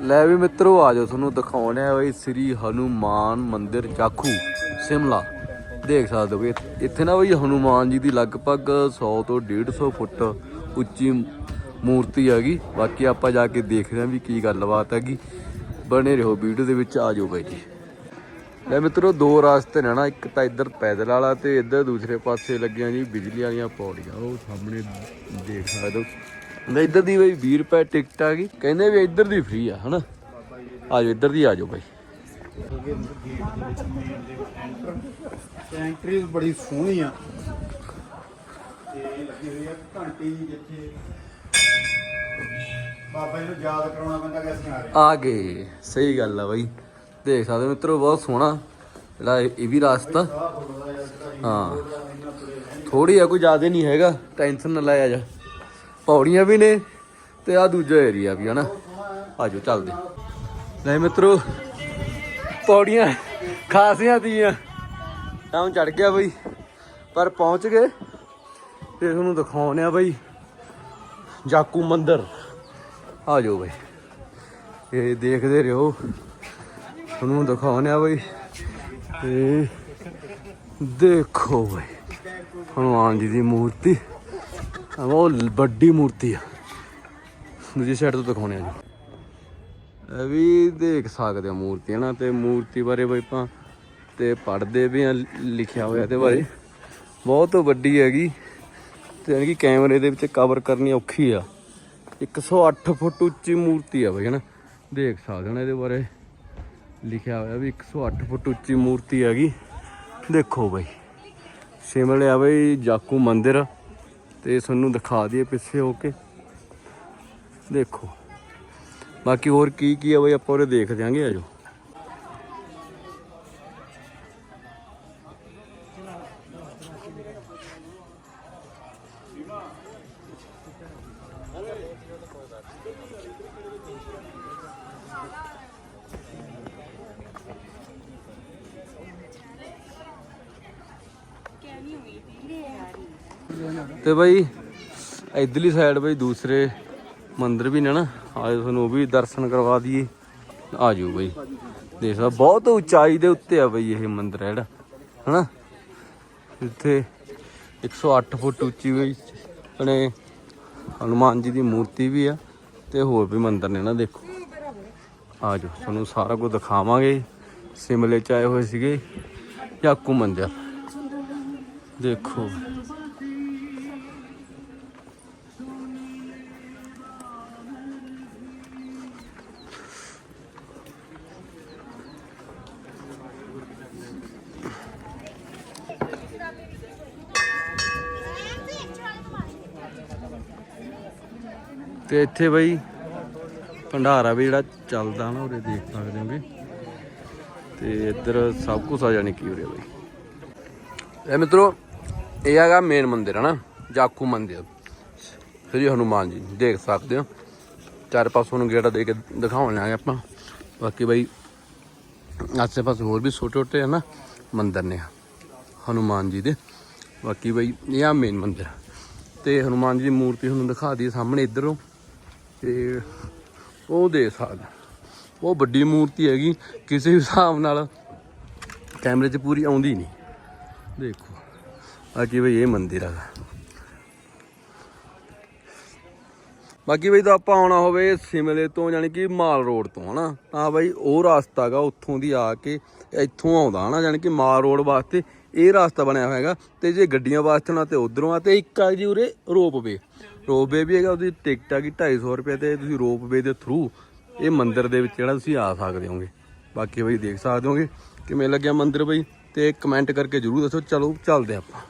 ਲੈ ਵੀ ਮਿੱਤਰੋ, ਆ ਜਾਓ ਤੁਹਾਨੂੰ ਦਿਖਾਉਣ ਆ ਬਈ ਸ੍ਰੀ ਹਨੂਮਾਨ ਮੰਦਿਰ ਜਾਖੂ ਸਿਮਲਾ। ਦੇਖ ਸਕਦੇ ਹੋ ਵੀ ਇੱਥੇ- ਨਾ ਬਈ ਹਨੂਮਾਨ ਜੀ ਦੀ ਲਗਭਗ 100 ਤੋਂ 150 ਫੁੱਟ ਉੱਚੀ ਮੂਰਤੀ ਹੈਗੀ। ਬਾਕੀ ਆਪਾਂ ਜਾ ਕੇ ਦੇਖਦੇ ਹਾਂ ਵੀ ਕੀ ਗੱਲਬਾਤ ਹੈਗੀ। ਬਣੇ ਰਹੋ ਵੀਡੀਓ ਦੇ ਵਿੱਚ, ਆ ਜਾਓ ਜੀ। ਲੈ ਮਿੱਤਰੋ, ਦੋ ਰਸਤੇ ਨੇ ਨਾ, ਇੱਕ ਤਾਂ ਇੱਧਰ ਪੈਦਲ ਵਾਲਾ ਤੇ ਇੱਧਰ ਦੂਸਰੇ ਪਾਸੇ ਲੱਗੀਆਂ ਜੀ ਬਿਜਲੀ ਵਾਲੀਆਂ ਪੌੜੀਆਂ। ਉਹ ਸਾਹਮਣੇ ਦੇਖ ਸਕਦੇ ਹੋ। ਲੈ ਇੱਧਰ ਦੀ ਬਈ 20 ਰੁਪਏ ਟਿਕਟ ਆ ਗਈ। ਕਹਿੰਦੇ ਵੀ ਇੱਧਰ ਦੀ ਫ੍ਰੀ ਆ ਹਨਾ? ਆ ਜਾਓ ਇੱਧਰ ਦੀ ਆ ਜਾਓ ਬਾਈ। ਐਂਟਰੀ ਬੜੀ ਸੋਹਣੀ ਆ। ਤੇ ਲੱਗੀ ਹੋਈ ਆ ਘੰਟੀ ਜਿੱਥੇ ਬਾਬਾ ਜੀ ਨੂੰ ਯਾਦ ਕਰਾਉਣਾ ਪੈਂਦਾ ਕਿ ਅਸੀਂ ਆ ਰਹੇ ਆ ਗਏ। ਸਹੀ ਗੱਲ ਆ ਬਾਈ। ਦੇਖ ਸਕਦੇ ਹੋ ਮਿੱਤਰੋ ਬਹੁਤ ਸੋਹਣਾ ਜਿਹੜਾ ਇਹ ਵੀ ਰਾਸਤਾ। ਹਾਂ। ਥੋੜੀ ਆ ਕੋਈ ਜ਼ਿਆਦਾ ਨਹੀਂ ਹੈਗਾ। ਟੈਨਸ਼ਨ ਨਾ ਲੈ ਆ ਜਾ। ਪੌੜੀਆਂ ਵੀ ਨੇ ਤੇ ਆ ਦੂਜਾ ਏਰੀਆ ਵੀ ਹਨਾ ਆਜੋ, ਚੱਲਦੇ। ਲੈ ਮਿੱਤਰੋ, ਪੌੜੀਆਂ ਖਾਸੀਆਂ ਦੀਆਂ ਤਾਂ ਚੜ ਗਿਆ ਬਈ, ਪਰ ਪਹੁੰਚ ਗਏ ਤੇ ਤੁਹਾਨੂੰ ਦਿਖਾਉਣੇ ਆ ਬਈ, ਜਾਕੂ ਮੰਦਰ। ਆ ਜਾਓ ਬਈ, ਇਹ ਦੇਖਦੇ ਰਹੋ। ਤੁਹਾਨੂੰ ਦਿਖਾਉਣੇ ਆ ਬਈ, ਇਹ ਦੇਖੋ ਬਈ, ਹਨੂਮਾਨ ਜੀ ਦੀ ਮੂਰਤੀ। ਉਹ ਵੱਡੀ ਮੂਰਤੀ ਆ। ਦੂਜੀ ਸਾਈਡ ਤੋਂ ਦਿਖਾਉਣੇ ਆ ਜੀ। ਇਹ ਵੀ ਦੇਖ ਸਕਦੇ ਆ ਹੈ ਨਾ ਤੇ ਮੂਰਤੀ ਬਾਰੇ ਬਈ ਆਪਾਂ ਤੇ ਪੜ੍ਹਦੇ ਵੀ ਆ, ਲਿਖਿਆ ਹੋਇਆ ਤੇ ਬਾਰੇ। ਬਹੁਤ ਵੱਡੀ ਹੈਗੀ। ਤੇ ਯਾਨੀ ਕਿ ਕੈਮਰੇ ਦੇ ਵਿੱਚ ਕਵਰ ਕਰਨੀ ਔਖੀ ਆ। 108 ਫੁੱਟ ਉੱਚੀ ਮੂਰਤੀ ਆ ਬਈ, ਹਨਾ? ਦੇਖ ਸਕਦੇ ਹੋ ਨਾ ਇਹਦੇ ਬਾਰੇ। ਲਿਖਿਆ ਹੋਇਆ ਵੀ 108 ਫੁੱਟ ਉੱਚੀ ਮੂਰਤੀ ਹੈਗੀ। ਦੇਖੋ ਬਈ। ਸ਼ਿਮਲੇ ਆ ਬਈ ਜਾਕੂ ਮੰਦਿਰ। ਤੇ ਤੁਹਾਨੂੰ ਦਿਖਾ ਦਈਏ ਪਿੱਛੇ ਹੋ ਕੇ। ਦੇਖੋ। ਬਾਕੀ ਹੋਰ ਕੀ ਕੀ ਆ ਬਈ, ਆਪਾਂ ਉਰੇ ਦੇਖ ਦਿਆਂਗੇ, ਆਜੋ। ਤੇ ਬਈ, ਇਧਰਲੀ ਸਾਈਡ ਬਈ ਦੂਸਰੇ ਮੰਦਿਰ ਵੀ ਨੇ ਨਾ। ਆਜੋ ਤੁਹਾਨੂੰ ਉਹ ਵੀ ਦਰਸ਼ਨ ਕਰਵਾ ਦਈਏ। ਆਜੋ ਬਈ। ਦੇਖ ਸਕਦੇ ਬਹੁਤ ਉਚਾਈ ਦੇ ਉੱਤੇ ਆ ਬਈ ਇਹ ਮੰਦਿਰ ਹੈ ਜਿਹੜਾ, ਹਨਾ? ਇੱਥੇ 108 ਫੁੱਟ ਉੱਚੀ ਬਈ ਆਪਣੇ ਹਨੂਮਾਨ ਜੀ ਦੀ ਮੂਰਤੀ ਵੀ ਆ ਤੇ ਹੋਰ ਵੀ ਮੰਦਿਰ ਨੇ ਨਾ, ਦੇਖੋ। ਆਜੋ ਤੁਹਾਨੂੰ ਸਾਰਾ ਕੁਝ ਦਿਖਾਵਾਂਗੇ। ਸਿਮਲੇ ਚ ਆਏ ਹੋਏ ਸੀਗੇ ਜਾਕੂ ਮੰਦਿਰ। ਦੇਖੋ। ਤੇ ਇੱਥੇ ਬਈ ਭੰਡਾਰਾ ਵੀ ਜਿਹੜਾ ਚੱਲਦਾ ਨਾ ਉਰੇ ਦੇਖ ਸਕਦੇ ਹੋਗੇ ਤੇ ਇੱਧਰ ਸਭ ਕੁਝ ਆ ਜਾਣੀ ਕੀ ਉਰੇ ਬਈ। ਇਹ ਮਿੱਤਰੋ, ਇਹ ਹੈਗਾ ਮੇਨ ਮੰਦਿਰ ਹੈ ਨਾ ਜਾਕੂ ਮੰਦਿਰ। ਸ੍ਰੀ ਹਨੂਮਾਨ ਜੀ, ਦੇਖ ਸਕਦੇ ਹੋ। ਚਾਰ ਪਾਸੋਂ ਨੂੰ ਗੇੜਾ ਦੇ ਕੇ ਦਿਖਾਉਣ ਲਾਂਗੇ ਆਪਾਂ। ਬਾਕੀ ਬਈ, ਆਸੇ ਪਾਸੇ ਹੋਰ ਵੀ ਛੋਟੇ ਛੋਟੇ ਹੈ ਨਾ ਮੰਦਿਰ ਨੇ ਹਨੂਮਾਨ ਜੀ ਦੇ। ਬਾਕੀ ਬਈ, ਇਹ ਆ ਮੇਨ ਮੰਦਿਰ। ਤੇ ਹਨੂਮਾਨ ਜੀ ਦੀ ਮੂਰਤੀ ਤੁਹਾਨੂੰ ਦਿਖਾ ਦਈਏ ਸਾਹਮਣੇ ਇੱਧਰੋਂ। ਤੇ ਉਹ ਦੇ ਸਕਦਾ ਉਹ ਵੱਡੀ ਮੂਰਤੀ ਹੈਗੀ, ਕਿਸੇ ਹਿਸਾਬ ਨਾਲ ਕੈਮਰੇ 'ਚ ਪੂਰੀ ਆਉਂਦੀ ਨਹੀਂ। ਦੇਖੋ, ਆ ਕੀ ਬਈ ਇਹ ਮੰਦਿਰ ਹੈਗਾ ਬਾਕੀ ਬਈ ਤਾਂ ਆਪਾਂ ਆਉਣਾ ਹੋਵੇ ਸਿਮਲੇ ਤੋਂ, ਯਾਨੀ ਕਿ ਮਾਲ ਰੋਡ ਤੋਂ, ਹਨਾ? ਤਾਂ ਬਈ ਉਹ ਰਸਤਾ ਹੈਗਾ, ਉੱਥੋਂ ਦੀ ਆ ਕੇ ਇੱਥੋਂ ਆਉਂਦਾ, ਹਨਾ? ਯਾਨੀ ਕਿ ਮਾਲ ਰੋਡ ਵਾਸਤੇ ਇਹ ਰਸਤਾ ਬਣਿਆ ਹੋਇਆ ਹੈਗਾ ਤੇ ਜੇ ਗੱਡੀਆਂ ਵਾਸਤੇ ਹੋਣਾ ਤੇ ਉਧਰੋਂ ਆ ਤੇ ਇੱਕ ਆ ਜੀ ਉਰੇ ਰੋਪਵੇ ਰੋਪਵੇ ਵੀ ਹੈਗਾ, ਉਹਦੀ ਟਿਕਟ ਆ ਹੈਗੀ 250 ਰੁਪਏ ਤੇ ਤੁਸੀਂ ਰੋਪਵੇ ਦੇ ਥਰੂ ਇਹ ਮੰਦਿਰ ਦੇ ਵਿੱਚ ਜਿਹੜਾ ਤੁਸੀਂ ਆ ਸਕਦੇ ਹੋਗੇ। ਬਾਕੀ ਬਈ ਦੇਖ ਸਕਦੇ ਹੋਗੇ ਕਿਵੇਂ ਲੱਗਿਆ ਮੰਦਿਰ ਬਈ ਤੇ ਕਮੈਂਟ ਕਰਕੇ ਜਰੂਰ ਦੱਸੋ। ਚਲੋ, ਚੱਲਦੇ ਆਪਾਂ।